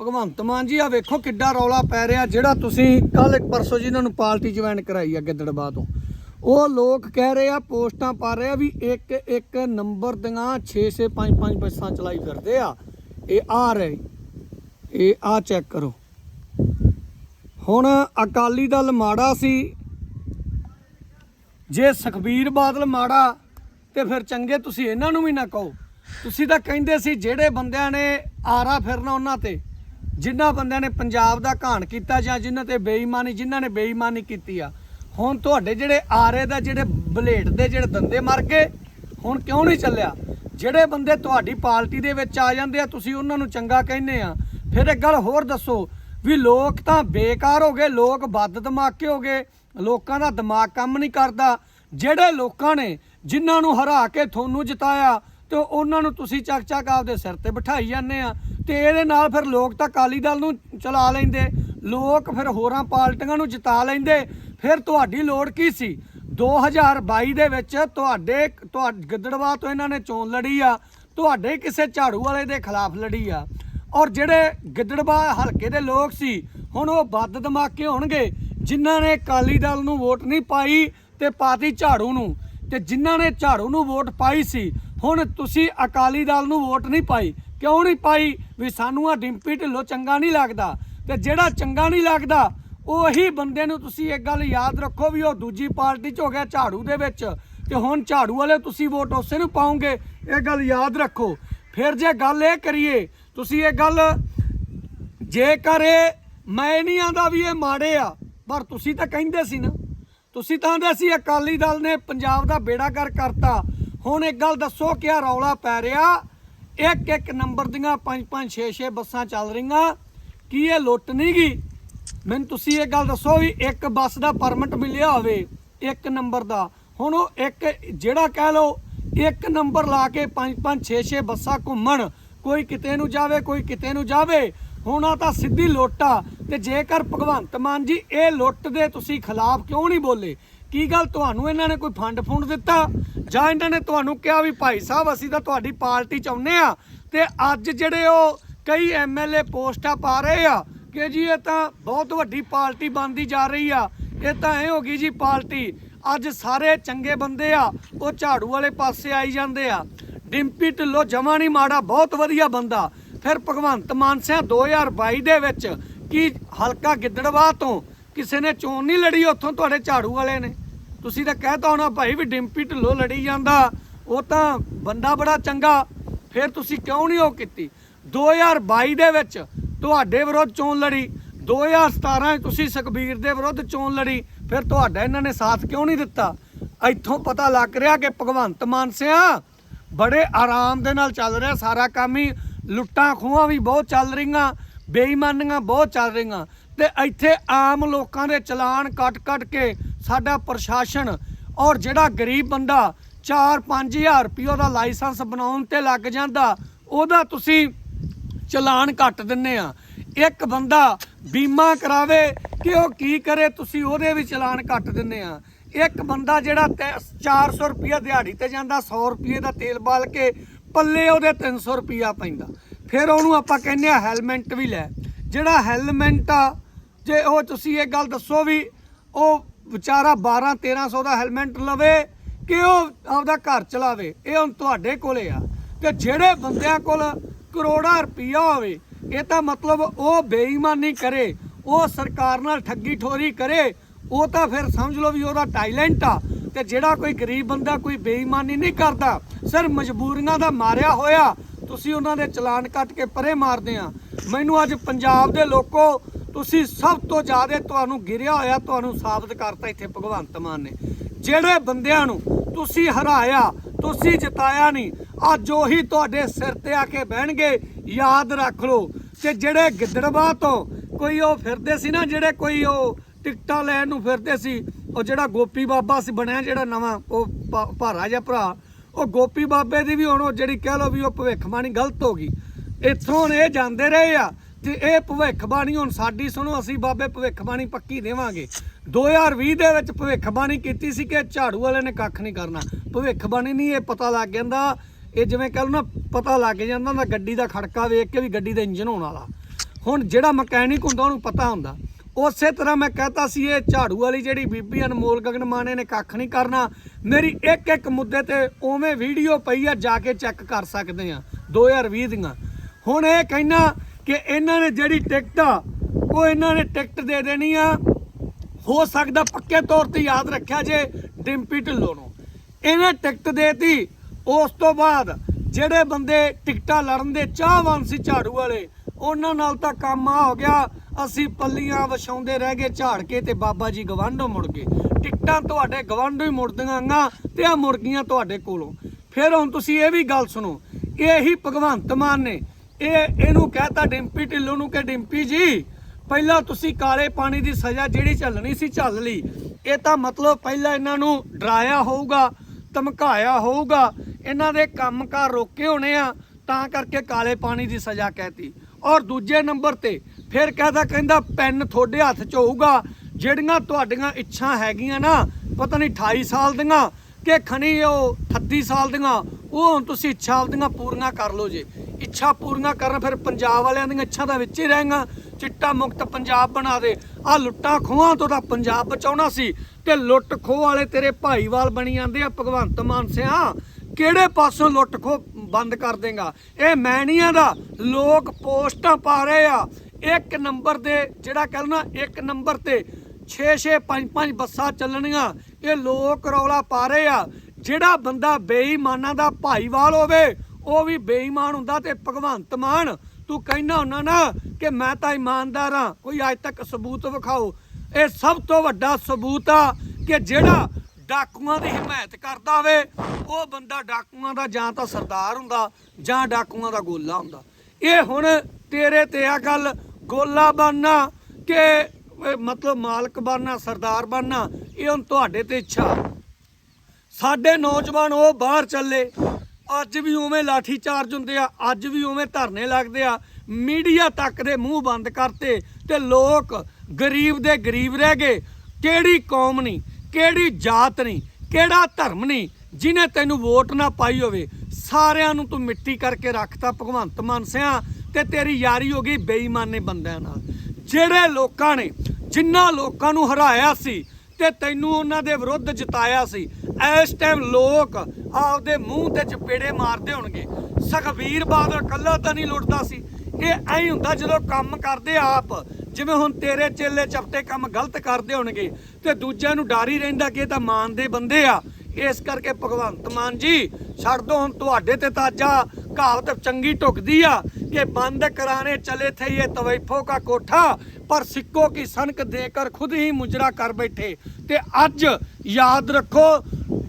ਭਗਵੰਤ ਮਾਨ ਜੀ ਆ ਵੇਖੋ ਕਿੱਡਾ ਰੌਲਾ ਪੈ ਰਿਹਾ, ਜਿਹੜਾ ਤੁਸੀਂ ਕੱਲ ਇੱਕ ਪਰਸੋਂ ਇਹਨਾਂ ਨੂੰ ਪਾਰਟੀ ਜੁਆਇਨ ਕਰਾਈ ਆ ਗਿੱਦੜਬਾ ਤੋਂ। ਉਹ ਲੋਕ ਕਹਿ ਰਹੇ ਆ, ਪੋਸਟਾਂ ਪਾ ਰਹੇ ਆ ਵੀ ਇੱਕ ਇੱਕ ਨੰਬਰ ਦੀਆਂ 6 6 5 5 ਬੱਸਾਂ ਚਲਾਈ ਫਿਰਦੇ ਆ। ਇਹ ਆ ਰਹੇ, ਇਹ ਆ ਚੈੱਕ ਕਰੋ। ਹੁਣ ਅਕਾਲੀ ਦਲ ਮਾੜਾ ਸੀ, ਜੇ ਸੁਖਬੀਰ ਬਾਦਲ ਮਾੜਾ, ਤੇ ਫਿਰ ਚੰਗੇ ਤੁਸੀਂ ਇਹਨਾਂ ਨੂੰ ਵੀ ਨਾ ਕਹੋ। ਤੁਸੀਂ ਤਾਂ ਕਹਿੰਦੇ ਸੀ, ਜਿਹੜੇ ਬੰਦਿਆਂ ਨੇ ਆਰਾ ਫਿਰਨਾ ਉਹਨਾਂ ਤੇ। ਜਿਨ੍ਹਾਂ ਬੰਦਿਆਂ ਨੇ ਪੰਜਾਬ ਦਾ ਘਾਣ ਕੀਤਾ ਜਾਂ ਜਿਨ੍ਹਾਂ ਤੇ ਬੇਈਮਾਨੀ, ਜਿਨ੍ਹਾਂ ਨੇ ਬੇਈਮਾਨੀ ਕੀਤੀ ਆ, ਹੁਣ ਤੁਹਾਡੇ ਜਿਹੜੇ ਆਰੇ ਦਾ, ਜਿਹੜੇ ਬਲੇਟ ਦੇ, ਜਿਹੜੇ ਦੰਦੇ ਮਰ ਗਏ, ਹੁਣ ਕਿਉਂ ਨਹੀਂ ਚੱਲਿਆ? ਜਿਹੜੇ ਬੰਦੇ ਤੁਹਾਡੀ ਪਾਰਟੀ ਦੇ ਵਿੱਚ ਆ ਜਾਂਦੇ ਆ, ਤੁਸੀਂ ਉਹਨਾਂ ਨੂੰ ਚੰਗਾ ਕਹਿੰਦੇ ਆ। ਫਿਰ ਇੱਕ ਗੱਲ ਹੋਰ ਦੱਸੋ ਵੀ ਲੋਕ ਤਾਂ ਬੇਕਾਰ ਹੋ ਗਏ, ਲੋਕ ਵੱਧ ਦਿਮਾਗੇ ਹੋ ਗਏ, ਲੋਕਾਂ ਦਾ ਦਿਮਾਗ ਕੰਮ ਨਹੀਂ ਕਰਦਾ। ਜਿਹੜੇ ਲੋਕਾਂ ਨੇ ਜਿਨ੍ਹਾਂ ਨੂੰ ਹਰਾ ਕੇ ਤੁਹਾਨੂੰ ਜਿਤਾਇਆ ਤੇ ਉਹਨਾਂ ਨੂੰ ਤੁਸੀਂ ਚੱਕ ਚੱਕ ਆਪਦੇ ਸਿਰ ਤੇ ਬਿਠਾਈ ਜਾਂਦੇ ਆ ਤੇ ਇਹਦੇ ਨਾਲ ਫਿਰ ਲੋਕ ਤਾਂ ਅਕਾਲੀ ਦਲ ਨੂੰ ਚਲਾ ਲੈਂਦੇ, ਲੋਕ ਫਿਰ ਹੋਰਾਂ ਪਾਰਟੀਆਂ ਨੂੰ ਜਿਤਾ ਲੈਂਦੇ। ਫਿਰ ਤੁਹਾਡੀ ਲੋੜ ਕੀ ਸੀ? 2022 ਦੇ ਵਿੱਚ ਤੁਹਾਡੇ ਤੁਹਾਡੇ, ਗਿੱਦੜਵਾ ਤੋਂ ਇਹਨਾਂ ਨੇ ਚੋਣ ਲੜੀ ਆ, ਤੁਹਾਡੇ ਕਿਸੇ ਝਾੜੂ ਵਾਲੇ ਦੇ ਖਿਲਾਫ ਲੜੀ ਆ। ਔਰ ਜਿਹੜੇ ਗਿੱਦੜਵਾ ਹਲਕੇ ਦੇ ਲੋਕ ਸੀ, ਹੁਣ ਉਹ ਵੱਧ ਦਿਮਾਗੇ ਹੋਣਗੇ, ਜਿਨ੍ਹਾਂ ਨੇ ਅਕਾਲੀ ਦਲ ਨੂੰ ਵੋਟ ਨਹੀਂ ਪਾਈ ਤੇ ਪਾਤੀ ਝਾੜੂ ਨੂੰ। ਤੇ ਜਿਨ੍ਹਾਂ ਨੇ ਝਾੜੂ ਨੂੰ ਵੋਟ ਪਾਈ ਸੀ, ਹੁਣ ਤੁਸੀਂ ਅਕਾਲੀ ਦਲ ਨੂੰ ਵੋਟ ਨਹੀਂ ਪਾਈ ਕਿਉਂ ਨਹੀਂ ਪਾਈ ਵੀ ਸਾਨੂੰ ਆ ਡਿੰਪੀ ਢਿੱਲੋਂ ਚੰਗਾ ਨਹੀਂ ਲੱਗਦਾ? ਤੇ ਜਿਹੜਾ ਚੰਗਾ ਨਹੀਂ ਲੱਗਦਾ, ਉਹੀ ਬੰਦੇ ਨੂੰ ਤੁਸੀਂ ਇੱਕ ਗੱਲ ਯਾਦ ਰੱਖੋ ਵੀ ਉਹ ਦੂਜੀ ਪਾਰਟੀ 'ਚ ਹੋ ਗਿਆ ਝਾੜੂ ਦੇ ਵਿੱਚ। ਤੇ ਹੁਣ ਝਾੜੂ ਵਾਲੇ ਤੁਸੀਂ ਵੋਟ ਉਸੇ ਨੂੰ ਪਾਉਂਗੇ ਇਹ ਗੱਲ ਯਾਦ ਰੱਖੋ। ਫਿਰ ਜੇ ਗੱਲ ਇਹ ਕਰੀਏ, ਤੁਸੀਂ ਇਹ ਗੱਲ ਜੇਕਰ ਇਹ ਮੈਂ ਨਹੀਂ ਆਂਦਾ ਵੀ ਇਹ ਮਾੜੇ ਆ, ਪਰ ਤੁਸੀਂ ਤਾਂ ਕਹਿੰਦੇ ਸੀ ਨਾ। ਤੁਸੀਂ ਤਾਂ ਆਂਦੇ ਸੀ ਅਕਾਲੀ ਦਲ ਨੇ ਪੰਜਾਬ ਦਾ ਬੇੜਾ ਕਰ ਕਰਤਾ। ਹੁਣ ਇੱਕ ਗੱਲ ਦੱਸੋ ਕਿ ਰੌਲਾ ਪੈ ਰਿਹਾ? ਇੱਕ ਇੱਕ ਨੰਬਰ ਦੀਆਂ 5 5 6 6 ਬੱਸਾਂ ਚੱਲ ਰਹੀਆਂ। ਕੀ ਇਹ ਲੁੱਟ ਨਹੀਂ ਗਈ? ਮੈਨੂੰ ਤੁਸੀਂ ਇਹ ਗੱਲ ਦੱਸੋ ਵੀ ਇੱਕ ਬੱਸ ਦਾ ਪਰਮਿਟ ਮਿਲਿਆ ਹੋਵੇ, ਇੱਕ ਨੰਬਰ ਦਾ। ਹੁਣ ਉਹ ਇੱਕ, ਜਿਹੜਾ ਕਹਿ ਲਓ, ਇੱਕ ਨੰਬਰ ਲਾ ਕੇ 5 5 6 6 ਬੱਸਾਂ ਘੁੰਮਣ। ਕੋਈ ਕਿਤੇ ਨੂੰ ਜਾਵੇ, ਕੋਈ ਕਿਤੇ ਨੂੰ ਜਾਵੇ। ਹੁਣ ਆ ਤਾਂ ਸਿੱਧੀ ਲੁੱਟ ਆ। ਤੇ ਜੇਕਰ ਭਗਵੰਤ ਮਾਨ ਜੀ ਇਹ ਲੁੱਟ ਦੇ ਤੁਸੀਂ ਖਿਲਾਫ ਕਿਉਂ ਨਹੀਂ ਬੋਲੇ? ਕੀ ਗੱਲ ਤੁਹਾਨੂੰ ਇਹਨਾਂ ਨੇ ਕੋਈ ਫੰਡ ਫੁੰਡ ਦਿੱਤਾ? ਜਾਂ ਇਹਨਾਂ ਨੇ ਤੁਹਾਨੂੰ ਕਿਹਾ ਵੀ ਭਾਈ ਸਾਹਿਬ, ਅਸੀਂ ਤਾਂ ਤੁਹਾਡੀ ਪਾਰਟੀ ਚ ਆਉਂਦੇ ਆ ਤੇ ਅੱਜ ਜਿਹੜੇ ਉਹ ਕਈ ਐਮਐਲਏ ਪੋਸਟਾਂ ਪਾ ਰਹੇ ਆ ਕਿ ਜੀ ਇਹ ਤਾਂ ਬਹੁਤ ਵੱਡੀ ਪਾਰਟੀ ਬਣਦੀ ਜਾ ਰਹੀ ਆ, ਇਹ ਤਾਂ ਐ ਹੋ ਗਈ ਜੀ ਪਾਰਟੀ। ਅੱਜ ਸਾਰੇ ਚੰਗੇ ਬੰਦੇ ਆ, ਉਹ ਝਾੜੂ ਵਾਲੇ ਪਾਸੇ ਆਈ ਜਾਂਦੇ ਆ। ਡਿੰਪੀ ਢਿੱਲੋਂ ਜਮਾ ਨਹੀਂ ਮਾੜਾ, ਬਹੁਤ ਵਧੀਆ ਬੰਦਾ। ਫਿਰ ਭਗਵੰਤ ਮਾਨ ਸਿਆ 2022 ਦੇ ਵਿੱਚ ਕੀ ਹਲਕਾ ਗਿੱਦੜਵਾਹ ਤੋਂ ਕਿਸੇ ਨੇ ਚੋਣ ਨਹੀਂ ਲੜੀ, ਉੱਥੋਂ ਤੁਹਾਡੇ ਝਾੜੂ ਵਾਲੇ ਨੇ। ਤੁਸੀਂ ਤਾਂ ਕਹਿਤਾ ਹੋਣਾ, ਭਾਈ ਵੀ ਡਿੰਪੀ ਢਿੱਲੋਂ ਲੜੀ ਜਾਂਦਾ, ਉਹ ਤਾਂ ਬੰਦਾ ਬੜਾ ਚੰਗਾ। ਫਿਰ ਤੁਸੀਂ ਕਿਉਂ ਨਹੀਂ ਉਹ ਕੀਤੀ? 2022 ਦੇ ਵਿੱਚ ਤੁਹਾਡੇ ਵਿਰੁੱਧ ਚੋਣ ਲੜੀ 2017 ਚ ਤੁਸੀਂ ਸੁਖਬੀਰ ਦੇ ਵਿਰੁੱਧ ਚੋਣ ਲੜੀ, ਫਿਰ ਤੁਹਾਡਾ ਇਹਨਾਂ ਨੇ ਸਾਥ ਕਿਉਂ ਨਹੀਂ ਦਿੱਤਾ? ਇੱਥੋਂ ਪਤਾ ਲੱਗ ਰਿਹਾ ਕਿ ਭਗਵੰਤ ਮਾਨ ਸਿਆ ਬੜੇ ਆਰਾਮ ਦੇ ਨਾਲ ਚੱਲ ਰਿਹਾ, ਸਾਰਾ ਕੰਮ ਹੀ ਲੁੱਟਾਂ ਖੋਹਾਂ ਵੀ ਬਹੁਤ ਚੱਲ ਰਹੀਆਂ। ਬੇਈਮਾਨੀਆਂ ਬਹੁਤ ਚੱਲ ਰਹੀਆਂ। ਤੇ ਇੱਥੇ ਆਮ ਲੋਕਾਂ ਦੇ ਚਲਾਨ ਕੱਟ-ਕੱਟ ਕੇ ਸਾਡਾ ਪ੍ਰਸ਼ਾਸਨ ਔਰ ਜਿਹੜਾ ਗਰੀਬ ਬੰਦਾ 4-5000 ਰੁਪਏ ਦਾ ਲਾਇਸੈਂਸ ਬਣਾਉਣ ਤੇ ਲੱਗ ਜਾਂਦਾ, ਉਹਦਾ ਤੁਸੀਂ ਚਲਾਨ ਕੱਟ ਦਿੰਨੇ ਆ। ਇੱਕ ਬੰਦਾ ਬੀਮਾ ਕਰਾਵੇ ਕਿ ਉਹ ਕੀ ਕਰੇ, ਤੁਸੀਂ ਉਹਦੇ ਵੀ ਚਲਾਨ ਕੱਟ ਦਿੰਨੇ ਆ। ਇੱਕ ਬੰਦਾ ਜਿਹੜਾ ਤੈ- 400 ਰੁਪਏ ਦਿਹਾੜੀ ਤੇ ਜਾਂਦਾ 100 ਰੁਪਏ ਦਾ ਤੇਲ ਬਾਲ ਕੇ ਪੱਲੇ ਉਹਦੇ 300 ਰੁਪਿਆ ਪੈਂਦਾ। ਫਿਰ ਉਹਨੂੰ ਆਪਾਂ ਕਹਿੰਦੇ ਆ ਹੈਲਮਟ ਵੀ ਲੈ। ਜਿਹੜਾ ਹੈਲਮਟ ਆ, ਜੇ ਉਹ ਤੁਸੀਂ ਇਹ ਗੱਲ ਦੱਸੋ ਵੀ ਉਹ ਵਿਚਾਰਾ 12 1300 ਦਾ ਹੈਲਮਟ ਲਵੇ ਕਿ ਉਹ ਆਪਦਾ ਘਰ ਚਲਾਵੇ, ਇਹ ਹੁਣ ਤੁਹਾਡੇ ਕੋਲੇ ਆ। ਤੇ ਜਿਹੜੇ ਬੰਦਿਆਂ ਕੋਲ ਕਰੋੜਾਂ ਰੁਪਈਆ ਹੋਵੇ, ਇਹ ਤਾਂ ਮਤਲਬ ਉਹ ਬੇਈਮਾਨੀ ਕਰੇ, ਉਹ ਸਰਕਾਰ ਨਾਲ ਠੱਗੀ ਠੋਰੀ ਕਰੇ, ਉਹ ਤਾਂ ਫਿਰ ਸਮਝ ਲਓ ਵੀ ਉਹਦਾ ਟੈਲੈਂਟ ਆ। ਤੇ ਜਿਹੜਾ ਕੋਈ ਗਰੀਬ ਬੰਦਾ ਕੋਈ ਬੇਈਮਾਨੀ ਨਹੀਂ ਕਰਦਾ, ਸਿਰ ਮਜਬੂਰੀਆਂ ਦਾ ਮਾਰਿਆ ਹੋਇਆ ਤੁਸੀਂ ਉਹਨਾਂ ਦੇ ਚਲਾਨ ਕੱਟ ਕੇ ਪਰੇ ਮਾਰਦੇ ਆ। ਮੈਨੂੰ ਅੱਜ ਪੰਜਾਬ ਦੇ ਲੋਕੋ ਤੁਸੀਂ ਸਭ ਤੋਂ ਜ਼ਿਆਦਾ ਤੁਹਾਨੂੰ ਗਿਰਿਆ ਹੋਇਆ, ਤੁਹਾਨੂੰ ਸਾਬਤ ਕਰਤਾ ਇੱਥੇ ਭਗਵੰਤ ਮਾਨ ਨੇ। ਜਿਹੜੇ ਬੰਦਿਆਂ ਨੂੰ ਤੁਸੀਂ ਹਰਾਇਆ, ਤੁਸੀਂ ਜਿਤਾਇਆ ਨਹੀਂ, ਅੱਜ ਉਹੀ ਤੁਹਾਡੇ ਸਿਰ ਤੇ ਆ ਕੇ ਬਹਿਣਗੇ, ਯਾਦ ਰੱਖ ਲਓ। ਤੇ ਜਿਹੜੇ ਗਿੱਦੜਵਾ ਤੋਂ ਕੋਈ ਉਹ ਫਿਰਦੇ ਸੀ ਨਾ, ਜਿਹੜੇ ਕੋਈ ਉਹ ਟਿਕਟਾਂ ਲੈਣ ਨੂੰ ਫਿਰਦੇ ਸੀ, ਉਹ ਜਿਹੜਾ ਗੋਪੀ ਬਾਬਾ ਸੀ ਬਣਿਆ ਜਿਹੜਾ ਨਵਾਂ, ਉਹ ਭਾਰਾ ਜਿਹਾ ਭਰਾ ਉਹ ਗੋਪੀ ਬਾਬੇ ਦੀ ਵੀ ਹੁਣ ਉਹ ਜਿਹੜੀ ਕਹਿ ਲਓ ਵੀ ਉਹ ਭਵਿੱਖਬਾਣੀ ਗਲਤ ਹੋ ਗਈ। ਇੱਥੋਂ ਹੁਣ ਇਹ ਜਾਂਦੇ ਰਹੇ ਆ ਤੇ ਇਹ ਭਵਿੱਖਬਾਣੀ ਹੁਣ ਸਾਡੀ ਸੁਣੋ, ਅਸੀਂ ਬਾਬੇ ਭਵਿੱਖਬਾਣੀ ਪੱਕੀ ਦੇਵਾਂਗੇ। 2020 ਦੇ ਵਿੱਚ ਭਵਿੱਖਬਾਣੀ ਕੀਤੀ ਸੀ ਕਿ ਝਾੜੂ ਵਾਲੇ ਨੇ ਕੱਖ ਨਹੀਂ ਕਰਨਾ। ਭਵਿੱਖਬਾਣੀ ਨਹੀਂ, ਇਹ ਪਤਾ ਲੱਗ ਜਾਂਦਾ। ਇਹ ਜਿਵੇਂ ਕਹ ਲਓ ਨਾ, ਪਤਾ ਲੱਗ ਜਾਂਦਾ ਨਾ ਗੱਡੀ ਦਾ ਖੜਕਾ ਵੇਖ ਕੇ ਵੀ ਗੱਡੀ ਦਾ ਇੰਜਨ ਹੋਣ ਵਾਲਾ। ਹੁਣ ਜਿਹੜਾ ਮਕੈਨਿਕ ਹੁੰਦਾ, ਉਹਨੂੰ ਪਤਾ ਹੁੰਦਾ। ਉਸੇ ਤਰ੍ਹਾਂ ਮੈਂ ਕਹਤਾ ਸੀ, ਇਹ ਝਾੜੂ ਵਾਲੀ ਜਿਹੜੀ ਬੀਬੀ ਅਨਮੋਲ ਗਗਨ ਮਾਨੇ ਨੇ ਕੱਖ ਨਹੀਂ ਕਰਨਾ। ਮੇਰੀ ਇੱਕ ਇੱਕ ਮੁੱਦੇ ਤੇ ਉਵੇਂ ਵੀਡੀਓ ਪਈ ਆ, ਜਾ ਕੇ ਚੈੱਕ ਕਰ ਸਕਦੇ ਆ 2020 ਦੀਆਂ। ਹੁਣ ਇਹ ਕਹਿਣਾ ਕਿ ਇਹਨਾਂ ਨੇ ਜਿਹੜੀ ਟਿਕਟ ਆ, ਉਹ ਇਹਨਾਂ ਨੇ ਟਿਕਟ ਦੇ ਦੇਣੀ ਆ। ਹੋ ਸਕਦਾ ਪੱਕੇ ਤੌਰ ਤੇ ਯਾਦ ਰੱਖਿਆ ਜੇ ਡਿੰਪੀ ਢਿੱਲੋਂ ਨੂੰ। ਇਹਨੇ ਟਿਕਟ ਦੇਤੀ, ਉਸ ਤੋਂ ਬਾਅਦ ਜਿਹੜੇ ਬੰਦੇ ਟਿਕਟਾਂ ਲੜਨ ਦੇ ਚਾਹਵਾਨ ਸੀ ਝਾੜੂ ਵਾਲੇ ਉਹਨਾਂ ਨਾਲ ਤਾਂ ਕੰਮ ਆ ਹੋ ਗਿਆ। ਅਸੀਂ ਪੱਲੀਆਂ ਵਿਛਾਉਂਦੇ ਰਹਿ ਗਏ ਝਾੜ ਕੇ ਤੇ ਬਾਬਾ ਜੀ ਗਵਾਂਢੋਂ ਮੁੜ ਗਏ। ਟਿਕਟਾਂ ਤੁਹਾਡੇ ਗਵਾਂਢੋਂ ਹੀ ਮੁੜਦੀਆਂ ਆਂ ਤੇ ਆ ਮੁਰਗੀਆਂ ਤੁਹਾਡੇ ਕੋਲੋਂ। ਫਿਰ ਹੁਣ ਤੁਸੀਂ ਇਹ ਵੀ ਗੱਲ ਸੁਣੋ ਇਹੀ ਭਗਵੰਤ ਮਾਨ ਨੇ। ਇਹ ਇਹਨੂੰ ਕਹਿਤਾ ਡਿੰਪੀ ਢਿੱਲੋਂ ਨੂੰ ਕਿ ਡਿੰਪੀ ਜੀ, ਪਹਿਲਾਂ ਤੁਸੀਂ ਕਾਲੇ ਪਾਣੀ ਦੀ ਸਜ਼ਾ ਜਿਹੜੀ ਝੱਲਣੀ ਸੀ ਝੱਲ ਲਈ। ਇਹ ਤਾਂ ਮਤਲਬ ਪਹਿਲਾਂ ਇਹਨਾਂ ਨੂੰ ਡਰਾਇਆ ਹੋਊਗਾ, ਧਮਕਾਇਆ ਹੋਊਗਾ। ਇਹਨਾਂ ਦੇ ਕੰਮਕਾਰ ਰੋਕੇ ਹੋਣੇ ਆ, ਤਾਂ ਕਰਕੇ ਕਾਲੇ ਪਾਣੀ ਦੀ ਸਜ਼ਾ ਕਹਿਤੀ। ਔਰ ਦੂਜੇ ਨੰਬਰ ਤੇ ਫਿਰ ਕਹਦਾ ਕਹਿੰਦਾ ਪੈਨ ਤੁਹਾਡੇ ਹੱਥ 'ਚ ਹੋਊਗਾ, ਜਿਹੜੀਆਂ ਤੁਹਾਡੀਆਂ ਇੱਛਾ ਹੈਗੀਆਂ ਨਾ, ਪਤਾ ਨਹੀਂ 28 ਸਾਲ ਦੀਆਂ ਕਿ ਖਣੀ ਉਹ 38 ਸਾਲ ਦੀਆਂ, ਉਹ ਹੁਣ ਤੁਸੀਂ ਇੱਛਾ ਆਪਦੀਆਂ ਪੂਰੀਆਂ ਕਰ ਲਓ ਜੇ। ਇੱਛਾ ਪੂਰੀਆਂ ਕਰਨ ਫਿਰ ਪੰਜਾਬ ਵਾਲਿਆਂ ਦੀਆਂ ਇੱਛਾ ਦਾ ਵਿੱਚ ਹੀ ਰਹੇਗਾ ਚਿੱਟਾ ਮੁਕਤ ਪੰਜਾਬ ਬਣਾ ਦੇ। ਆ ਲੁੱਟਾਂ ਖੋਹਾਂ ਤੋਂ ਤਾਂ ਪੰਜਾਬ ਬਚਾਉਣਾ ਸੀ, ਤੇ ਲੁੱਟ ਖੋਹ ਵਾਲੇ ਤੇਰੇ ਭਾਈਵਾਲ ਬਣੀ ਜਾਂਦੇ ਆ ਭਗਵੰਤ ਮਾਨ ਸਿਆ। ਕਿਹੜੇ ਪਾਸੋਂ ਲੁੱਟ ਖੋ ਬੰਦ ਕਰ ਦੇਗਾ? ਇਹ ਮੈਣੀਆਂ ਦਾ ਲੋਕ ਪੋਸਟਾਂ ਪਾ ਰਹੇ ਆ। ਇੱਕ ਨੰਬਰ ਦੇ ਜਿਹੜਾ ਕਹਿੰਦਾ ਇੱਕ ਨੰਬਰ ਤੇ 6 6 5 5 ਬੱਸਾਂ ਚੱਲਣੀਆਂ, ਇਹ ਲੋਕ ਰੌਲਾ ਪਾ ਰਹੇ ਆ। ਜਿਹੜਾ ਬੰਦਾ ਬੇਈਮਾਨਾਂ ਦਾ ਭਾਈਵਾਲ ਹੋਵੇ, ਉਹ ਵੀ ਬੇਈਮਾਨ ਹੁੰਦਾ ਤੇ ਭਗਵੰਤ ਮਾਨ, ਤੂੰ ਕਹਿਣਾ ਹੁੰਦਾ ਨਾ ਕਿ ਮੈਂ ਤਾਂ ਇਮਾਨਦਾਰ ਆ ਕੋਈ ਅੱਜ ਤੱਕ ਸਬੂਤ ਵਿਖਾਓ। ਇਹ ਸਭ ਤੋਂ ਵੱਡਾ ਸਬੂਤ ਆ ਕਿ ਜਿਹੜਾ ਡਾਕੂਆਂ ਦੀ ਹਮਾਇਤ ਕਰਦਾ ਹੋਵੇ ਉਹ ਬੰਦਾ ਡਾਕੂਆਂ ਦਾ ਜਾਂ ਤਾਂ ਸਰਦਾਰ ਹੁੰਦਾ ਜਾਂ ਡਾਕੂਆਂ ਦਾ ਗੋਲਾ ਹੁੰਦਾ। ਇਹ ਹੁਣ ਤੇਰੇ ਤੇ ਆ ਗੱਲ, ਗੋਲਾ ਬਣਨਾ ਕਿ ਮਤਲਬ ਮਾਲਕ ਬਣਨਾ ਸਰਦਾਰ ਬਣਨਾ ਇਹ ਹੁਣ ਤੁਹਾਡੇ ਤੇ ਇੱਛਾ। ਸਾਡੇ ਨੌਜਵਾਨ ਉਹ ਬਾਹਰ ਚੱਲੇ, ਅੱਜ ਵੀ ਉਵੇਂ ਲਾਠੀ ਚਾਰਜ ਹੁੰਦੇ ਆ, ਅੱਜ ਵੀ ਉਵੇਂ ਧਰਨੇ ਲੱਗਦੇ ਆ, ਮੀਡੀਆ ਤੱਕ ਦੇ ਮੂੰਹ ਬੰਦ ਕਰਤੇ ਤੇ ਲੋਕ ਗਰੀਬ ਦੇ ਗਰੀਬ ਰਹਿ ਗਏ, ਕਿਹੜੀ ਕੌਮ ਨਹੀਂ? ਕਿਹੜੀ ਜਾਤ ਨਹੀਂ, ਕਿਹੜਾ ਧਰਮ ਨਹੀਂ ਜਿਨੇ ਤੈਨੂੰ ਵੋਟ ਨਾ ਪਾਈ ਹੋਵੇ। ਸਾਰਿਆਂ ਨੂੰ ਤੂੰ ਮਿੱਟੀ ਕਰਕੇ ਰੱਖਤਾ ਭਗਵੰਤ ਮਾਨ ਸਿਆ ਤੇ ਤੇਰੀ ਯਾਰੀ ਹੋ ਗਈ ਬੇਈਮਾਨੇ ਬੰਦਿਆਂ ਨਾਲ। ਜਿਹੜੇ ਲੋਕਾਂ ਨੇ ਜਿਨ੍ਹਾਂ ਲੋਕਾਂ ਨੂੰ ਹਰਾਇਆ ਸੀ ਤੇ ਤੈਨੂੰ ਉਹਨਾਂ ਦੇ ਵਿਰੁੱਧ ਜਿਤਾਇਆ ਸੀ, ਇਸ ਟਾਈਮ ਲੋਕ ਆਪਦੇ ਮੂੰਹ ਤੇ ਚਪੇੜੇ ਮਾਰਦੇ ਹੋਣਗੇ। ਸੁਖਬੀਰ ਬਾਦਲ ਕੱਲਾ ਤਾਂ ਨਹੀਂ ਲੁੱਟਦਾ ਸੀ। ਇਹ ਐਂ ਹੁੰਦਾ ਜਦੋਂ ਕੰਮ ਕਰਦੇ ਆਪ ਜਿਵੇਂ ਹੁਣ ਤੇਰੇ ਚੇਲੇ ਚਪਟੇ ਕੰਮ ਗਲਤ ਕਰਦੇ ਹੋਣਗੇ ਤੇ ਦੂਜਿਆਂ ਨੂੰ ਡਰ ਹੀ ਰਹਿੰਦਾ ਕਿ ਇਹ ਤਾਂ ਮਾਨ ਦੇ ਬੰਦੇ ਆ। ਇਸ ਕਰਕੇ ਭਗਵੰਤ ਮਾਨ ਜੀ, ਛੱਡ ਦੋ ਹੁਣ ਤੁਹਾਡੇ ਤੇ ਤਾਜਾ ਕਹਾਵਤ ਚੰਗੀ ਢੁਕਦੀ ਆ ਕਿ ਬੰਦ ਕਰਾਣੇ ਚਲੇ ਥੇ ਇਹ ਤਵੈਫੋ ਕਾ ਕੋਠਾ, ਪਰ ਸਿੱਕੋ ਕੀ ਸਨਕ ਦੇ ਕਰ ਖੁਦ ਹੀ ਮੁਜਰਾ ਕਰ ਬੈਠੇ। ਤੇ ਅੱਜ ਯਾਦ ਰੱਖੋ,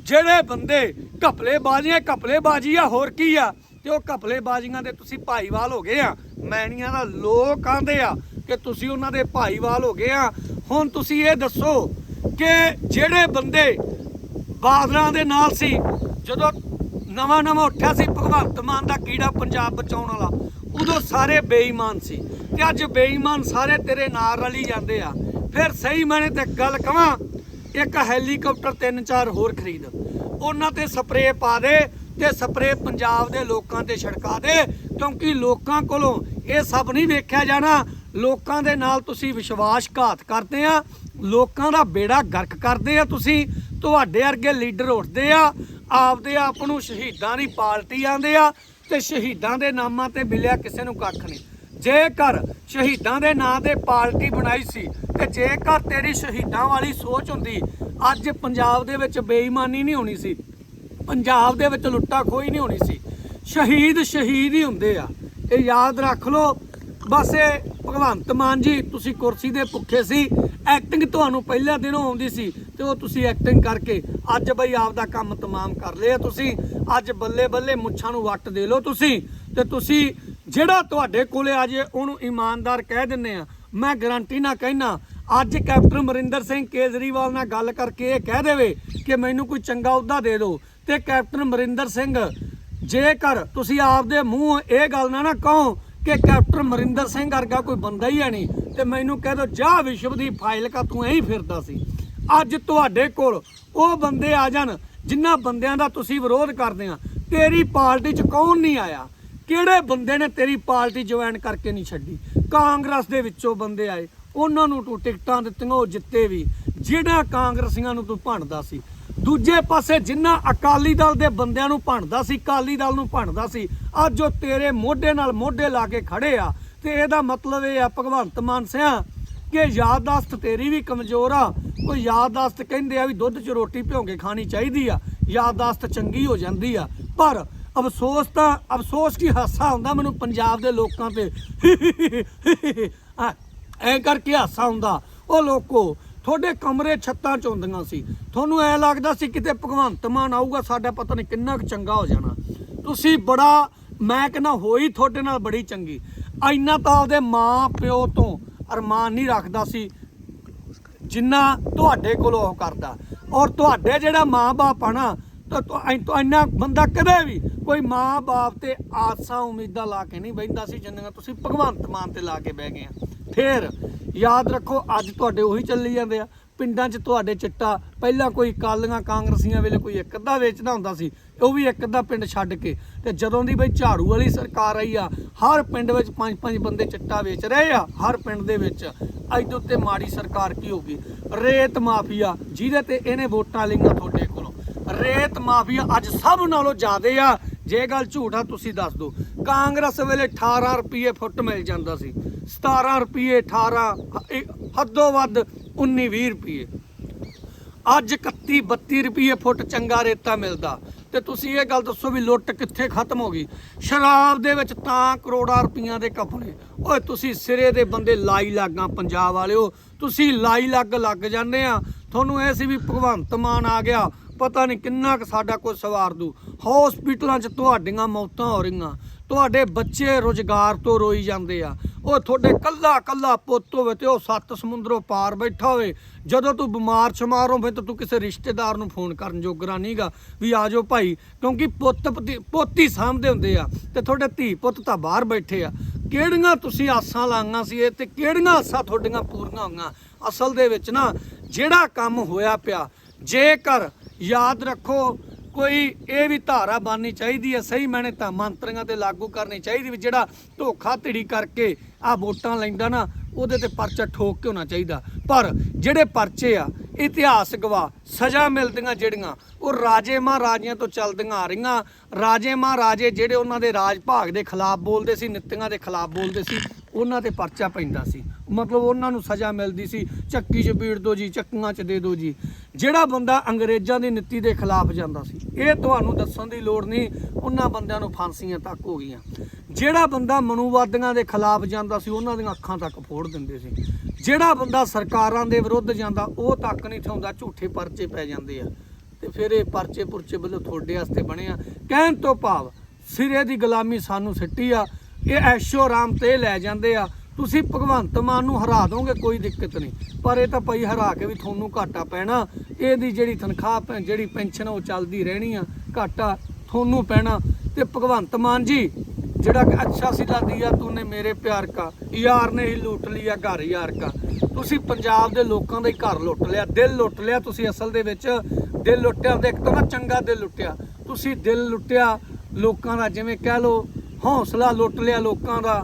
ਜਿਹੜੇ ਬੰਦੇ ਘਪਲੇ ਬਾਜ਼ੀਆਂ ਘਪਲੇ ਬਾਜੀ ਆ, ਹੋਰ ਕੀ ਆ? ਤੇ ਉਹ ਘਪਲੇ ਬਾਜ਼ੀਆਂ ਦੇ ਤੁਸੀਂ ਭਾਈਵਾਲ ਹੋ ਗਏ ਆ। ਮੈਣੀਆਂ ਦਾ ਲੋਕ ਆਂਦੇ ਆ। ਕਿ ਤੁਸੀਂ ਉਹਨਾਂ ਦੇ ਭਾਈਵਾਲ ਹੋ ਗਏ ਆ। ਹੁਣ ਤੁਸੀਂ ਇਹ ਦੱਸੋ ਕਿ ਜਿਹੜੇ ਬੰਦੇ ਬਾਦਲਾਂ ਦੇ ਨਾਲ ਸੀ, ਜਦੋਂ ਨਵਾਂ ਨਵਾਂ ਉੱਠਿਆ ਸੀ ਭਗਵੰਤ ਮਾਨ ਦਾ ਕੀੜਾ ਪੰਜਾਬ ਬਚਾਉਣ ਵਾਲਾ, ਉਦੋਂ ਸਾਰੇ ਬੇਈਮਾਨ ਸੀ। ਤੇ ਅੱਜ ਬੇਈਮਾਨ ਸਾਰੇ ਤੇਰੇ ਨਾਲ ਰਲੀ ਜਾਂਦੇ ਆ। ਫਿਰ ਸਹੀ ਮੈਨੇ ਤੇ ਗੱਲ ਕਵਾਂ, ਇੱਕ ਹੈਲੀਕਾਪਟਰ ਤਿੰਨ ਚਾਰ ਹੋਰ ਖਰੀਦ। ਉਹਨਾਂ ਤੇ ਸਪਰੇਅ ਪਾ ਦੇ ਤੇ ਸਪਰੇਅ ਪੰਜਾਬ ਦੇ ਲੋਕਾਂ ਤੇ ਛੜਕਾ ਦੇ, ਕਿਉਂਕਿ ਲੋਕਾਂ ਕੋਲੋਂ ਇਹ ਸਭ ਨਹੀਂ ਵੇਖਿਆ ਜਾਣਾ ਲੋਕਾਂ ਦੇ ਨਾਲ ਤੁਸੀਂ ਵਿਸ਼ਵਾਸਘਾਤ ਕਰਦੇ ਆ, ਲੋਕਾਂ ਦਾ ਬੇੜਾ ਗਰਕ ਕਰਦੇ ਆ ਤੁਸੀਂ, ਤੁਹਾਡੇ ਵਰਗੇ ਲੀਡਰ ਉੱਠਦੇ ਆ, ਆਪਦੇ ਆਪ ਨੂੰ ਸ਼ਹੀਦਾਂ ਦੀ ਪਾਰਟੀ ਆਂਦੇ ਆ ਤੇ ਸ਼ਹੀਦਾਂ ਦੇ ਨਾਮਾਂ ਤੇ ਮਿਲਿਆ ਕਿਸੇ ਨੂੰ ਕੱਖ ਨਹੀਂ। ਜੇਕਰ ਸ਼ਹੀਦਾਂ ਦੇ ਨਾਂ ਤੇ ਪਾਰਟੀ ਬਣਾਈ ਸੀ ਤੇ ਜੇਕਰ ਤੇਰੀ ਸ਼ਹੀਦਾਂ ਵਾਲੀ ਸੋਚ ਹੁੰਦੀ, ਅੱਜ ਪੰਜਾਬ ਦੇ ਵਿੱਚ ਬੇਈਮਾਨੀ ਨਹੀਂ ਹੋਣੀ ਸੀ, ਪੰਜਾਬ ਦੇ ਵਿੱਚ ਲੁੱਟਾ ਖੋਈ ਨਹੀਂ ਹੋਣੀ ਸੀ, ਸ਼ਹੀਦ ਸ਼ਹੀਦ ਹੀ ਹੁੰਦੇ ਆ। ਇਹ ਯਾਦ ਰੱਖ ਲਓ ਬਸ ਇਹ, ਭਗਵੰਤ ਮਾਨ ਜੀ, ਤੁਸੀਂ ਕੁਰਸੀ ਦੇ ਭੁੱਖੇ ਸੀ। ਐਕਟਿੰਗ ਤੁਹਾਨੂੰ ਪਹਿਲਾ ਦਿਨੋਂ ਆਉਂਦੀ ਸੀ ਤੇ ਉਹ ਤੁਸੀਂ ਐਕਟਿੰਗ ਕਰਕੇ ਅੱਜ ਬਈ ਆਪਦਾ ਕੰਮ ਤਮਾਮ ਕਰ ਲਿਆ ਤੁਸੀਂ। ਅੱਜ ਬੱਲੇ ਬੱਲੇ ਮੁੱਛਾਂ ਨੂੰ ਵੱਟ ਦੇ ਲਓ ਤੁਸੀਂ ਤੇ ਤੁਸੀਂ ਜਿਹੜਾ ਤੁਹਾਡੇ ਕੋਲੇ ਆ ਜੇ ਉਹਨੂੰ ਇਮਾਨਦਾਰ ਕਹਿ ਦਿੰਨੇ ਆ। ਮੈਂ ਗਾਰੰਟੀ ਨਾਲ ਕਹਿਣਾ ਅੱਜ ਕੈਪਟਨ ਅਮਰਿੰਦਰ ਸਿੰਘ ਕੇਜਰੀਵਾਲ ਨਾਲ ਗੱਲ ਕਰਕੇ ਇਹ ਕਹਿ ਦੇਵੇ ਕਿ ਮੈਨੂੰ ਕੋਈ ਚੰਗਾ ਅਹੁਦਾ ਦੇ ਦਿਓ ਤੇ ਕੈਪਟਨ ਅਮਰਿੰਦਰ ਸਿੰਘ, ਜੇਕਰ ਤੁਸੀਂ ਆਪਦੇ ਮੂੰਹ ਇਹ ਗੱਲ ਨਾ ਨਾ ਕਹੋ ਕਿ ਕੈਪਟਨ ਅਮਰਿੰਦਰ ਸਿੰਘ ਵਰਗਾ ਕੋਈ ਬੰਦਾ ਹੀ ਹੈ ਨਹੀਂ ਤੇ ਮੈਨੂੰ ਕਹਿ ਦੋ, ਜਾ ਵਿਸ਼ਵ ਦੀ ਫਾਈਲ ਕਾ ਤੂੰ ਐਂ ਫਿਰਦਾ ਸੀ। ਅੱਜ ਤੁਹਾਡੇ ਕੋਲ ਉਹ ਬੰਦੇ ਆ ਜਾਣ ਜਿਨ੍ਹਾਂ ਬੰਦਿਆਂ ਦਾ ਤੁਸੀਂ ਵਿਰੋਧ ਕਰਦੇ ਆ। ਤੇਰੀ ਪਾਰਟੀ 'ਚ ਕੌਣ ਨਹੀਂ ਆਇਆ? ਕਿਹੜੇ ਬੰਦੇ ਨੇ ਤੇਰੀ ਪਾਰਟੀ ਜੁਆਇਨ ਕਰਕੇ ਨਹੀਂ ਛੱਡੀ? ਕਾਂਗਰਸ ਦੇ ਵਿੱਚੋਂ ਬੰਦੇ ਆਏ। ਉਹਨਾਂ ਨੂੰ ਤੂੰ ਟਿਕਟਾਂ ਦਿੱਤੀਆਂ, ਉਹ ਜਿੱਤੇ ਵੀ। ਜਿਹੜਾ ਕਾਂਗਰਸੀਆਂ ਨੂੰ ਤੂੰ ਭੰਡਦਾ ਸੀ। ਦੂਜੇ ਪਾਸੇ ਜਿੰਨਾ ਅਕਾਲੀ ਦਲ ਦੇ ਬੰਦਿਆਂ ਨੂੰ ਭੰਡਦਾ ਸੀ ਅਕਾਲੀ ਦਲ ਨੂੰ ਭੰਡਦਾ ਸੀ ਅੱਜ ਉਹ ਤੇਰੇ ਮੋਢੇ ਨਾਲ ਮੋਢੇ ਲਾ ਕੇ ਖੜੇ ਆ ਤੇ ਇਹਦਾ ਮਤਲਬ ਇਹ ਆ ਭਗਵੰਤ ਮਾਨ ਸਿਆ ਕਿ ਯਾਦਦਾਸ਼ਤ ਤੇਰੀ ਵੀ ਕਮਜ਼ੋਰ ਆ। ਕੋਈ ਯਾਦਦਾਸ਼ਤ ਕਹਿੰਦੇ ਆ ਵੀ ਦੁੱਧ 'ਚ ਰੋਟੀ ਭਿਉਂ ਕੇ ਖਾਣੀ ਚਾਹੀਦੀ ਆ ਯਾਦਦਾਸ਼ਤ ਚੰਗੀ ਹੋ ਜਾਂਦੀ ਆ। ਪਰ ਅਫਸੋਸ ਤਾਂ ਅਫਸੋਸ ਕੀ ਹਾਸਾ ਹੁੰਦਾ ਮੈਨੂੰ ਪੰਜਾਬ ਦੇ ਲੋਕਾਂ ਤੇ? ਆ, ਐਂ ਕਰਕੇ ਹਾਸਾ ਹੁੰਦਾ। ਉਹ ਲੋਕੋ ਤੁਹਾਡੇ ਕਮਰੇ ਛੱਤਾਂ ਚ ਹੁੰਦੀਆਂ ਸੀ। ਤੁਹਾਨੂੰ ਐ ਲੱਗਦਾ ਸੀ ਕਿਤੇ ਭਗਵੰਤ ਮਾਨ ਆਊਗਾ, ਸਾਡਾ ਪਤਾ ਨਹੀਂ ਕਿੰਨਾ ਕੁ ਚੰਗਾ ਹੋ ਜਾਣਾ। ਤੁਸੀਂ ਬੜਾ, ਮੈਂ ਕਹਿੰਦਾ ਹੋਈ ਤੁਹਾਡੇ ਨਾਲ ਬੜੀ ਚੰਗੀ। ਐਨਾ ਤਾਂ ਉਹਦੇ ਮਾਂ ਪਿਓ ਤੋਂ ਅਰਮਾਨ ਨਹੀਂ ਰੱਖਦਾ ਸੀ, ਜਿੰਨਾ ਤੁਹਾਡੇ ਕੋਲ ਉਹ ਕਰਦਾ। ਔਰ ਤੁਹਾਡੇ ਜਿਹੜਾ ਮਾਂ-ਬਾਪ ਆ ਨਾ, ਤਾਂ ਇੰਨਾ ਬੰਦਾ ਕਦੇ ਵੀ ਕੋਈ ਮਾਂ-ਬਾਪ ਤੇ ਆਸਾਂ ਉਮੀਦਾਂ ਲਾ ਕੇ ਨਹੀਂ ਬੈਠਦਾ ਸੀ, ਜਿੰਨੀਆਂ ਤੁਸੀਂ ਭਗਵੰਤ ਮਾਨ ਤੇ ਲਾ ਕੇ ਬਹਿ ਗਏ ਆ। ਫੇਰ ਯਾਦ ਰੱਖੋ, ਅੱਜ ਤੁਹਾਡੇ ਉਹੀ ਚੱਲੀ ਜਾਂਦੇ ਆ। ਪਿੰਡਾਂ 'ਚ ਤੁਹਾਡੇ ਚਿੱਟਾ, ਪਹਿਲਾਂ ਕੋਈ ਕਾਲੀਆਂ ਕਾਂਗਰਸੀਆਂ ਵੇਲੇ ਕੋਈ ਇੱਕ ਅੱਧਾ ਵੇਚਦਾ ਹੁੰਦਾ ਸੀ ਉਹ ਵੀ ਇੱਕ ਅੱਧਾ ਪਿੰਡ ਛੱਡ ਕੇ। ਤੇ ਜਦੋਂ ਦੀ ਬਈ ਝਾੜੂ ਵਾਲੀ ਸਰਕਾਰ ਆਈ ਆ, ਹਰ ਪਿੰਡ ਵਿੱਚ ਪੰਜ ਪੰਜ ਬੰਦੇ ਚਿੱਟਾ ਵੇਚ ਰਹੇ ਆ, ਹਰ ਪਿੰਡ ਦੇ ਵਿੱਚ। ਅੱਜ ਦੇ ਉੱਤੇ ਮਾੜੀ ਸਰਕਾਰ ਕੀ ਹੋਗੀ ਰੇਤ ਮਾਫੀਆ, ਜਿਹਦੇ ਤੇ ਇਹਨੇ ਵੋਟਾਂ ਲਈਆਂ ਤੁਹਾਡੇ ਕੋਲੋਂ। ਰੇਤ ਮਾਫੀਆ ਅੱਜ ਸਭ ਨਾਲੋਂ ਜ਼ਿਆਦੇ ਆ। ਜੇ ਗੱਲ ਝੂਠ ਆ, ਤੁਸੀਂ ਦੱਸ ਦਿਓ। ਕਾਂਗਰਸ ਵੇਲੇ 18 ਰੁਪਏ ਫੁੱਟ ਮਿਲ ਜਾਂਦਾ ਸੀ। 17 ਰੁਪਏ 18 ਹ- ਹੱਦੋਂ ਵੱਧ 19 20 ਰੁਪਏ। ਅੱਜ 31 32 ਰੁਪਏ ਫੁੱਟ ਚੰਗਾ ਰੇਤਾ ਮਿਲਦਾ। ਤੇ ਤੁਸੀਂ ਇਹ ਗੱਲ ਦੱਸੋ ਵੀ ਲੁੱਟ ਕਿੱਥੇ ਖਤਮ ਹੋ ਗਈ? ਸ਼ਰਾਬ ਦੇ ਵਿੱਚ ਤਾਂ ਕਰੋੜਾਂ ਰੁਪਈਆਂ ਦੇ ਕਪੜੇ ਓਏ, ਤੁਸੀਂ ਸਿਰੇ ਦੇ ਬੰਦੇ ਲਾਈ ਲਾਗਾ, ਪੰਜਾਬ ਵਾਲਿਓ। ਤੁਸੀਂ ਲਾਈ ਲੱਗ ਲੱਗ ਜਾਂਦੇ ਆ। ਤੁਹਾਨੂੰ ਇਹ ਸੀ ਵੀ ਭਗਵੰਤ ਮਾਨ ਆ ਗਿਆ। ਪਤਾ ਨਹੀਂ ਕਿੰਨਾ ਕੁ ਸਾਡਾ ਕੋਈ ਸਵਾਰ ਦੂ। ਹਸਪੀਟਲਾਂ 'ਚ ਤੁਹਾਡੀਆਂ ਮੌਤਾਂ ਹੋ ਰਹੀਆਂ। ਤੁਹਾਡੇ ਬੱਚੇ ਰੁਜ਼ਗਾਰ ਤੋਂ ਰੋਈ ਜਾਂਦੇ ਆ। ਉਹ ਤੁਹਾਡੇ ਕੱਲਾ ਕੱਲਾ ਪੁੱਤ ਹੋਵੇ ਤੇ ਉਹ ਸੱਤ ਸਮੁੰਦਰੋਂ ਪਾਰ ਬੈਠਾ ਹੋਵੇ। ਜਦੋਂ ਤੂੰ ਬਿਮਾਰ ਸ਼ਮਾਰ ਹੋਵੇ ਤਾਂ ਤੂੰ ਕਿਸੇ ਰਿਸ਼ਤੇਦਾਰ ਨੂੰ ਫੋਨ ਕਰਨ ਜੋਗਰਾ ਨਹੀਂਗਾ ਵੀ ਆ ਜਾਓ ਭਾਈ, ਕਿਉਂਕਿ ਪੁੱਤ ਪਤੀ- ਪੋਤੀ ਸਾਂਭਦੇ ਹੁੰਦੇ ਆ ਤੇ ਤੁਹਾਡੇ ਧੀ ਪੁੱਤ ਤਾਂ ਬਾਹਰ ਬੈਠੇ ਆ। ਕਿਹੜੀਆਂ ਤੁਸੀਂ ਆਸਾਂ ਲਾਈਆਂ ਸੀ ਇਹ ਤੇ ਕਿਹੜੀਆਂ ਆਸਾਂ ਤੁਹਾਡੀਆਂ ਪੂਰੀਆਂ ਹੋਈਆਂ? ਅਸਲ ਦੇ ਵਿੱਚ ਨਾ ਜਿਹੜਾ ਕੰਮ ਹੋਇਆ ਪਿਆ, ਜੇਕਰ ਯਾਦ ਰੱਖੋ, ਕੋਈ ਇਹ ਵੀ ਧਾਰਾ ਬਣਨੀ ਚਾਹੀਦੀ ਹੈ, ਸਹੀ ਮੈਨੇ ਤਾਂ ਮੰਤਰੀਆਂ ਤੇ ਲਾਗੂ ਕਰਨੀ ਚਾਹੀਦੀ ਵੀ ਜਿਹੜਾ ਧੋਖਾ ਧੜੀ ਕਰਕੇ ਆ ਵੋਟਾਂ ਲੈਂਦਾ ਨਾ, ਉਹਦੇ ਤੇ ਪਰਚਾ ਠੋਕ ਕੇ ਹੋਣਾ ਚਾਹੀਦਾ। ਪਰ ਜਿਹੜੇ ਪਰਚੇ ਆ ਇਤਿਹਾਸ ਗਵਾ ਸਜ਼ਾ ਮਿਲਦੀਆਂ ਜਿਹੜੀਆਂ, ਉਹ ਰਾਜੇ ਮਹਾਰਾਜਿਆਂ ਤੋਂ ਚੱਲਦੀਆਂ ਆ ਰਹੀਆਂ। ਰਾਜੇ ਮਹਾਰਾਜੇ ਜਿਹੜੇ ਉਹਨਾਂ ਦੇ ਰਾਜ ਭਾਗ ਦੇ ਖਿਲਾਫ ਬੋਲਦੇ ਸੀ, ਨੀਤੀਆਂ ਦੇ ਖਿਲਾਫ ਬੋਲਦੇ ਸੀ, ਉਹਨਾਂ ਤੇ ਪਰਚਾ ਪੈਂਦਾ ਸੀ। ਮਤਲਬ ਉਹਨਾਂ ਨੂੰ ਸਜ਼ਾ ਮਿਲਦੀ ਸੀ, ਚੱਕੀ 'ਚ ਬੀੜ ਦੋ ਜੀ, ਚੱਕੀਆਂ 'ਚ ਦੇ ਦਿਓ ਜੀ। ਜਿਹੜਾ ਬੰਦਾ ਅੰਗਰੇਜ਼ਾਂ ਦੀ ਨੀਤੀ ਦੇ ਖਿਲਾਫ ਜਾਂਦਾ ਸੀ, ਇਹ ਤੁਹਾਨੂੰ ਦੱਸਣ ਦੀ ਲੋੜ ਨਹੀਂ, ਉਹਨਾਂ ਬੰਦਿਆਂ ਨੂੰ ਫਾਂਸੀਆਂ ਤੱਕ ਹੋ ਗਈਆਂ। ਜਿਹੜਾ ਬੰਦਾ ਮਨੂਵਾਦੀਆਂ ਦੇ ਖਿਲਾਫ ਜਾਂਦਾ ਸੀ, ਉਹਨਾਂ ਦੀਆਂ ਅੱਖਾਂ ਤੱਕ ਫੋੜ ਦਿੰਦੇ ਸੀ। ਜਿਹੜਾ ਬੰਦਾ ਸਰਕਾਰਾਂ ਦੇ ਵਿਰੁੱਧ ਜਾਂਦਾ, ਉਹ ਤੱਕ ਨਹੀਂ ਥਾਉਂਦਾ, ਝੂਠੇ ਪਰਚੇ ਪੈ ਜਾਂਦੇ ਆ। ਤੇ ਫਿਰ ਇਹ ਪਰਚੇ ਪੁਰਚੇ ਵੱਲੋਂ ਤੁਹਾਡੇ ਵਾਸਤੇ ਬਣੇ ਆ। ਕਹਿਣ ਤੋਂ ਭਾਵ ਸਿਰੇ ਦੀ ਗੁਲਾਮੀ ਸਾਨੂੰ ਸਿੱਟੀ ਆ, ਇਹ ਐਸ਼ੋ ਆਰਾਮ ਤੇ ਲੈ ਜਾਂਦੇ ਆ। ਤੁਸੀਂ ਭਗਵੰਤ ਮਾਨ ਨੂੰ ਹਰਾ ਦੋਗੇ, ਕੋਈ ਦਿੱਕਤ ਨਹੀਂ। ਪਰ ਇਹ ਤਾਂ ਪਈ ਹਰਾ ਕੇ ਵੀ ਤੁਹਾਨੂੰ ਘਾਟਾ ਪੈਣਾ। ਇਹਦੀ ਜਿਹੜੀ ਤਨਖਾਹ ਪੈ- ਜਿਹੜੀ ਪੈਨਸ਼ਨ ਉਹ ਚੱਲਦੀ ਰਹਿਣੀ ਆ। ਘਾਟਾ ਤੁਹਾਨੂੰ ਪੈਣਾ। ਤੇ ਭਗਵੰਤ ਮਾਨ ਜੀ, ਜਿਹੜਾ ਕਿ ਅੱਛਾ ਸਿਲਾ ਦਿਆ ਤੂੰ ਮੇਰੇ ਪਿਆਰ ਕਾ, ਯਾਰ ਨੇ ਹੀ ਲੁੱਟ ਲਿਆ ਘਰ ਯਾਰ ਕਾ। ਤੁਸੀਂ ਪੰਜਾਬ ਦੇ ਲੋਕਾਂ ਦਾ ਹੀ ਘਰ ਲੁੱਟ ਲਿਆ, ਦਿਲ ਲੁੱਟ ਲਿਆ ਤੁਸੀਂ ਅਸਲ ਦੇ ਵਿੱਚ। ਦਿਲ ਲੁੱਟਿਆ ਤੇ ਇੱਕ ਤਾਂ ਨਾ ਚੰਗਾ ਦਿਲ ਲੁੱਟਿਆ। ਤੁਸੀਂ ਦਿਲ ਲੁੱਟਿਆ ਲੋਕਾਂ ਦਾ, ਜਿਵੇਂ ਕਹਿ ਲਓ, ਹੌਸਲਾ ਲੁੱਟ ਲਿਆ ਲੋਕਾਂ ਦਾ।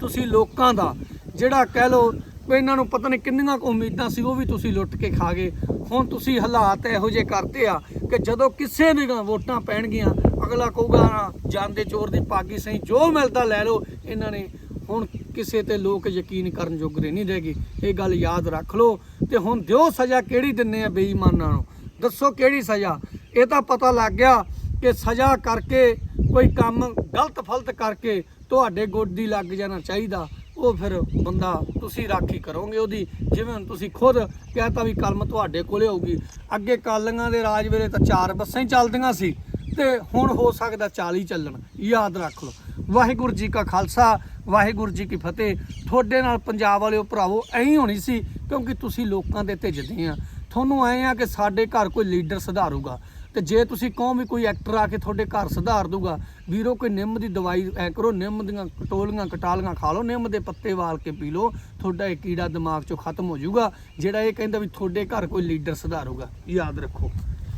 ਤੁਸੀਂ ਲੋਕਾਂ ਦਾ, ਜਿਹੜਾ ਕਹਿ ਲਓ ਵੀ ਇਹਨਾਂ ਨੂੰ ਪਤਾ ਨਹੀਂ ਕਿੰਨੀਆਂ ਕੁ ਉਮੀਦਾਂ ਸੀ, ਉਹ ਵੀ ਤੁਸੀਂ ਲੁੱਟ ਕੇ ਖਾ ਗਏ। ਹੁਣ ਤੁਸੀਂ ਹਾਲਾਤ ਇਹੋ ਜਿਹੇ ਕਰਤੇ ਆ ਕਿ ਜਦੋਂ ਕਿਸੇ ਦੀਆਂ ਵੋਟਾਂ ਪੈਣਗੀਆਂ, ਅਗਲਾ ਕਹੂਗਾ ਜਾਂਦੇ ਚੋਰ ਦੀ ਪਾਗੀ ਸਹੀ, ਜੋ ਮਿਲਦਾ ਲੈ ਲਓ। ਇਹਨਾਂ ਨੇ ਹੁਣ ਕਿਸੇ ਤੇ ਲੋਕ ਯਕੀਨ ਕਰਨ ਜੋਗਰੇ ਨਹੀਂ ਰਹਿ ਗਏ। ਇਹ ਗੱਲ ਯਾਦ ਰੱਖ ਲਓ ਤੇ ਹੁਣ ਦਿਓ ਸਜ਼ਾ ਕਿਹੜੀ ਦਿੰਨੇ ਆ ਬੇਈਮਾਨਾਂ ਨੂੰ? ਦੱਸੋ ਕਿਹੜੀ ਸਜ਼ਾ? ਇਹ ਤਾਂ ਪਤਾ ਲੱਗ ਗਿਆ ਕਿ ਸਜ਼ਾ ਕਰਕੇ, ਕੋਈ ਕੰਮ ਗਲਤ ਫਲਤ ਕਰਕੇ ਤੁਹਾਡੇ ਗੋਡੀ ਲੱਗ ਜਾਣਾ ਚਾਹੀਦਾ, ਉਹ ਫਿਰ ਬੰਦਾ ਤੁਸੀਂ ਰਾਖੀ ਕਰੋਗੇ ਉਹਦੀ। ਜਿਵੇਂ ਹੁਣ ਤੁਸੀਂ ਖੁਦ ਕਹਤਾ ਵੀ ਕਲਮ ਤੁਹਾਡੇ ਕੋਲੇ ਹੋਊਗੀ। ਅੱਗੇ ਕਾਲੀਆਂ ਦੇ ਰਾਜ ਵੇਲੇ ਤਾਂ ਚਾਰ ਬੱਸਾਂ ਹੀ ਚੱਲਦੀਆਂ ਸੀ ਤੇ ਹੁਣ ਹੋ ਸਕਦਾ 40 ਚੱਲਣ। ਯਾਦ ਰੱਖ ਲਓ। ਵਾਹਿਗੁਰੂ ਜੀ ਕਾ ਖਾਲਸਾ, ਵਾਹਿਗੁਰੂ ਜੀ ਕੀ ਫਤਿਹ। ਤੁਹਾਡੇ ਨਾਲ ਪੰਜਾਬ ਵਾਲਿਓ ਭਰਾਵੋ, ਐਂ ਹੋਣੀ ਸੀ ਕਿਉਂਕਿ ਤੁਸੀਂ ਲੋਕਾਂ ਦੇ ਭਿੱਜਦੇ ਆ। ਤੁਹਾਨੂੰ ਐਂ ਆ ਕਿ ਸਾਡੇ ਘਰ ਕੋਈ ਲੀਡਰ ਸੁਧਾਰੂਗਾ। ਤੇ ਜੇ ਤੁਸੀਂ ਕਹੋ ਵੀ ਕੋਈ ਐਕਟਰ ਆ ਕੇ ਤੁਹਾਡੇ ਘਰ ਸੁਧਾਰ ਦੂਗਾ ਵੀਰੋ ਕੋਈ ਨਿੰਮ ਦੀ ਦਵਾਈ, ਐ ਕਰੋ ਨਿੰਮ ਦੀਆਂ ਕਟੋਲੀਆਂ, ਕਟਾਲੀਆਂ ਖਾ ਲਓ, ਨਿੰਮ ਦੇ ਪੱਤੇ ਵਾਲ ਕੇ ਪੀ ਲਓ, ਤੁਹਾਡਾ ਇਹ ਕੀੜਾ ਦਿਮਾਗ ਚੋਂ ਖਤਮ ਹੋ ਜਾਊਗਾ, ਜਿਹੜਾ ਇਹ ਕਹਿੰਦਾ ਵੀ ਤੁਹਾਡੇ ਘਰ ਕੋਈ ਲੀਡਰ ਸੁਧਾਰੂਗਾ। ਯਾਦ ਰੱਖੋ।